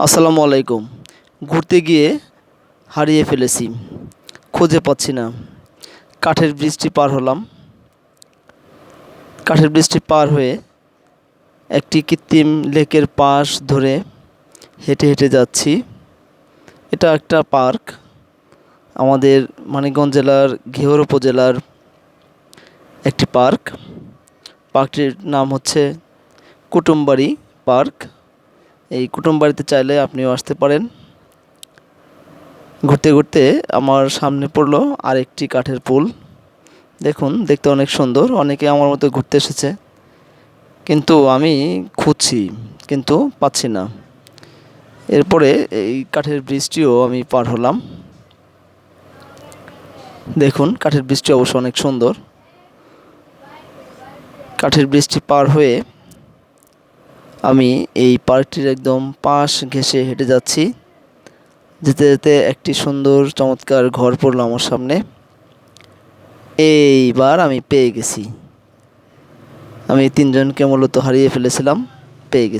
আসসালামু আলাইকুম। ঘুরতে গিয়ে হারিয়ে ফেলেছি। খুঁজে পাচ্ছি না। কাঠের ব্রিজটি পার হলাম। কাঠের ব্রিজটি পার হয়ে একটি কৃত্রিম লেকের পাশ ধরে হেঁটে হেঁটে যাচ্ছি। এটা একটা পার্ক। আমাদের মানিকগঞ্জ জেলার ঘিওর উপজেলার একটি পার্ক। পার্কটির নাম হচ্ছে কুটুমবাড়ি পার্ক। এই কুটুম বাড়িতে চাইলে আপনিও আসতে পারেন। ঘুরতে ঘুরতে আমার সামনে পড়ল আরেকটি কাঠের পুল। দেখুন, দেখতে অনেক সুন্দর, অনেকে আমার মতো ঘুরতে এসেছে। কিন্তু আমি খুঁজছি, কিন্তু পাচ্ছি না। এরপরে এই কাঠের ব্রিজটিও আমি পার হলাম। দেখুন, কাঠের ব্রিজটি অবশ্য অনেক সুন্দর। কাঠের ব্রিজটি পার হয়ে আমি এই পার্কটির একদম পাশ ঘেঁষে হেঁটে যাচ্ছি। যেতে যেতে একটি সুন্দর চমৎকার ঘর পড়ল আমার সামনে। এইবার আমি পেয়ে গেছি। আমি তিনজনকে মূলত হারিয়ে ফেলেছিলাম, পেয়ে গেছি।